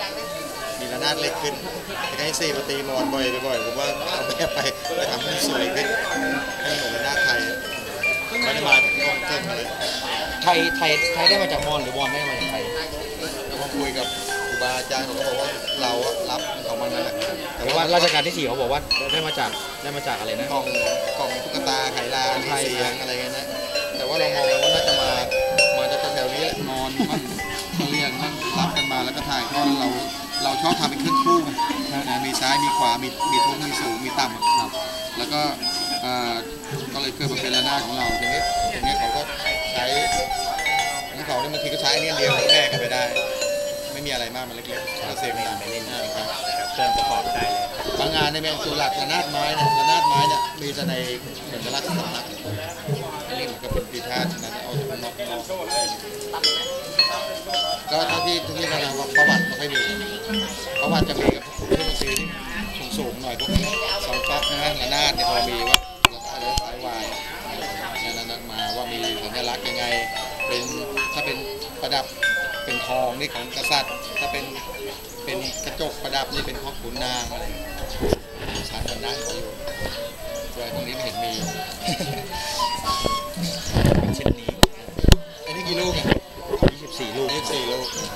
อะมีระนาดเล็กขึ้นแต่ให้ซีมาตีมอนบ่อยบ่อยๆผมว่าเอาแบบไปไปทำให้มันสวยขึ้นให้เหมือนระนาดไทยไม่ได้มาจากต้องเก่งเลยไทยไทยไทยได้มาจากมอญหรือมอญได้มาจากไทยแล้วพอคุยกับครูบาอาจารย์เขาก็บอกว่าเราอะรับของมันนั่นแหละแต่แต่ว่าว่าราชการที่สี่เขาบอกว่าได้มาจากได้มาจากอะไรนะกล่องกล่องตุ๊กตาไขลานไทยเสียงอะไรเงี้ยนะแต่ว่าเรามองว่าน่าจะมามา ชอบทำเป็นเครื่องคู่นะมีซ้ายมีขวามีมีทุ้งมีสูงมีต่ำอะครับ แล้วก็เอ่อก็เลยเกิดมาเป็นระนาดของเราทีนี้ตรงนี้เขาก็ใช้ของเขาเนี่ยบางทีก็ใช้อันนี้อันเดียวแบกกันไปได้ ไม่มีอะไรมากมันเล็กๆเราเซฟงานไปเล่นครับเครื่องประกอบได้เลยบางงานในแมงตัวหลักระนาดไม้เนี่ยระนาดไม้เนี่ยมีแต่ในเหมือนกับราชสำนักอันนี้เหมือนกับเป็นปีธาตุนั้นเอาจากนอกนอก ก็เท่าที่ที่ทางประวัติไม่ค่อยมีประวัติจะมีกับพวกเครื่มาซื้รีที่สูงๆหน่อยพวกนี้สองก๊อกนะฮะระนาดเนี่ยพอมีว่าอะไรสายวายนั้นนั้นมาว่ามีสัญลักษณ์ยังไง เป็นถ้าเป็นประดับเป็นทองนี่ของกษัตริย์ ถ้าเป็นเป็นกระจกประดับนี่เป็นของขุนนางอะไรชายกันได้ปรยู่โด้วยตรงนี้ไม่เห็นมีเช่นนี้อันนี้กี่ลูกเนี่ย Okay.